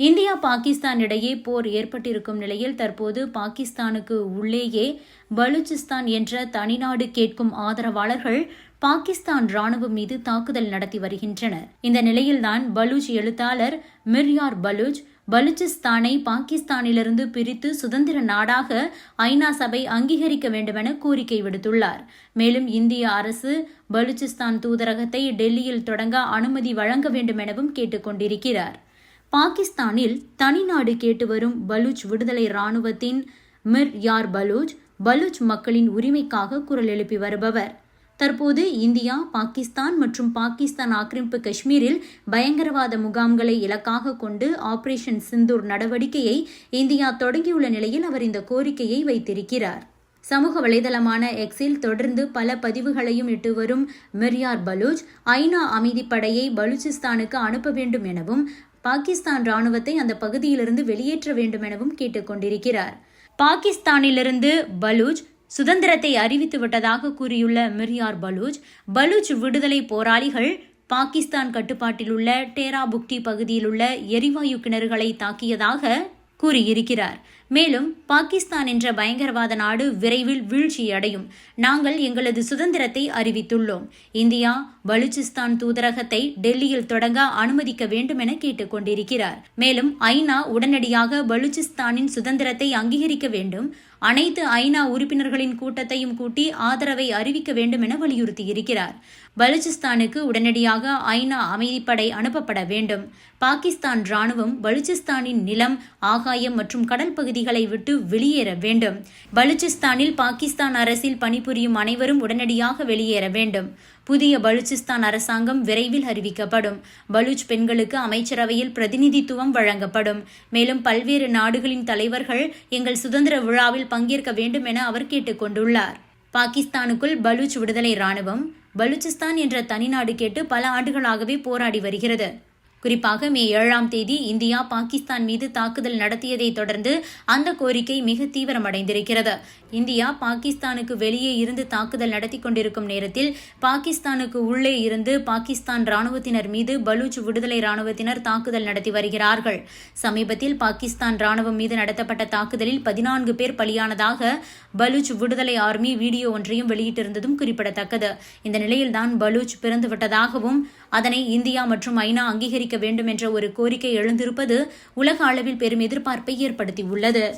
India Pakistan இடையே போர் ஏற்பட்டிருக்கும் நிலையில் தற்போது பாகிஸ்தானுக்கு உள்ளேயே பலூச்சிஸ்தான் என்ற தனிநாடு கேட்கும் ஆதரவாளர்கள் பாகிஸ்தான் ராணுவம் மீது தாக்குதல் நடத்தி வருகின்றனர். இந்த நிலையில்தான் பலூச் எழுத்தாளர் மிர்யார் பலூச் பலூச்சிஸ்தானை பாகிஸ்தானிலிருந்து பிரித்து சுதந்திர நாடாக ஐநா சபை அங்கீகரிக்க வேண்டுமென கோரிக்கை விடுத்துள்ளார். மேலும் இந்திய அரசு பலூச்சிஸ்தான் தூதரகத்தை டெல்லியில் தொடங்க அனுமதி வழங்க வேண்டுமெனவும் கேட்டுக் கொண்டிருக்கிறார் பாகிஸ்தானில் தனிநாடு கேட்டு வரும் பலூச் விடுதலை ராணுவத்தின் மிர் யார் பலூச் பலூச் மக்களின் உரிமைக்காக குரல் எழுப்பி வருபவர். தற்போது இந்தியா பாகிஸ்தான் மற்றும் பாகிஸ்தான் ஆக்கிரமிப்பு காஷ்மீரில் பயங்கரவாத முகாம்களை இலக்காக கொண்டு ஆபரேஷன் சிந்தூர் நடவடிக்கையை இந்தியா தொடங்கியுள்ள நிலையில் அவர் இந்த கோரிக்கையை வைத்திருக்கிறார். சமூக வலைதளமான எக்ஸில் தொடர்ந்து பல பதிவுகளையும் இட்டு வரும் மிர்யார் பலூச் ஐநா அமைதிப்படையை பலூச்சிஸ்தானுக்கு அனுப்ப வேண்டும் எனவும் பாகிஸ்தான் ராணுவத்தை அந்த பகுதியிலிருந்து வெளியேற்ற வேண்டும் எனவும் கேட்டுக்கொண்டிருக்கிறார். பாகிஸ்தானிலிருந்து பலூச் சுதந்திரத்தை அறிவித்து விட்டதாக கூறியுள்ள மிர்யார் பலூச் பலூச் விடுதலை போராளிகள் பாகிஸ்தான் கட்டுப்பாட்டில் உள்ள டேரா புக்டி பகுதியில் உள்ள எரிவாயு கிணறுகளை தாக்கியதாக கூறியிருக்கிறார். மேலும் பாகிஸ்தான் என்ற பயங்கரவாத நாடு விரைவில் வீழ்ச்சியடையும். நாங்கள் எங்களது சுதந்திரத்தை அறிவித்துள்ளோம். இந்தியா பலுச்சிஸ்தான் தூதரகத்தை டெல்லியில் தொடங்க அனுமதிக்க வேண்டும் என கேட்டுக்கொண்டிருக்கிறார். மேலும் ஐநா உடனடியாக பலுச்சிஸ்தானின் சுதந்திரத்தை அங்கீகரிக்க வேண்டும். அனைத்து ஐநா உறுப்பினர்களின் கூட்டத்தையும் கூட்டி ஆதரவை அறிவிக்க வேண்டும் என வலியுறுத்தியிருக்கிறார். பலுச்சிஸ்தானுக்கு உடனடியாக ஐநா அமைதிப்படை அனுப்பப்பட வேண்டும். பாகிஸ்தான் ராணுவம் பலுச்சிஸ்தானின் நிலம் ஆகாயம் மற்றும் கடல் பகுதி பகுதிகளை விட்டு வெளியேற வேண்டும். பலுச்சிஸ்தானில் பாகிஸ்தான் அரசில் பணிபுரியும் அனைவரும் உடனடியாக வெளியேற வேண்டும். புதிய பலுச்சிஸ்தான் அரசாங்கம் விரைவில் அறிவிக்கப்படும். பலூச் பெண்களுக்கு அமைச்சரவையில் பிரதிநிதித்துவம் வழங்கப்படும். மேலும் பல்வேறு நாடுகளின் தலைவர்கள் எங்கள் சுதந்திர விழாவில் பங்கேற்க வேண்டும் என அவர் கேட்டுக்கொண்டுள்ளார். பாகிஸ்தானுக்குள் பலூச் விடுதலை ராணுவம் பலூச்சிஸ்தான் என்ற தனிநாடு கேட்டு பல ஆண்டுகளாகவே போராடி வருகிறது. குறிப்பாக மே ஏழாம் தேதி இந்தியா பாகிஸ்தான் மீது தாக்குதல் நடத்தியதை தொடர்ந்து அந்த கோரிக்கை மிக தீவிரமடைந்திருக்கிறது. இந்தியா பாகிஸ்தானுக்கு வெளியே இருந்து தாக்குதல் நடத்தி கொண்டிருக்கும் நேரத்தில் பாகிஸ்தானுக்கு உள்ளே இருந்து பாகிஸ்தான் ராணுவத்தினர் மீது பலூச் விடுதலை ராணுவத்தினர் தாக்குதல் நடத்தி வருகிறார்கள். சமீபத்தில் பாகிஸ்தான் ராணுவம் மீது நடத்தப்பட்ட தாக்குதலில் பதினான்கு பேர் பலியானதாக பலூச் விடுதலை ஆர்மி வீடியோ ஒன்றையும் வெளியிட்டிருந்ததும் குறிப்பிடத்தக்கது. இந்த நிலையில்தான் பலூச் பிறந்துவிட்டதாகவும் அதனை இந்தியா மற்றும் ஐநா அங்கீகரிக்க வேண்டும் என்ற ஒரு கோரிக்கை எழுந்திருப்பது உலக அளவில் பெரும் எதிர்பார்ப்பை ஏற்படுத்தியுள்ளது.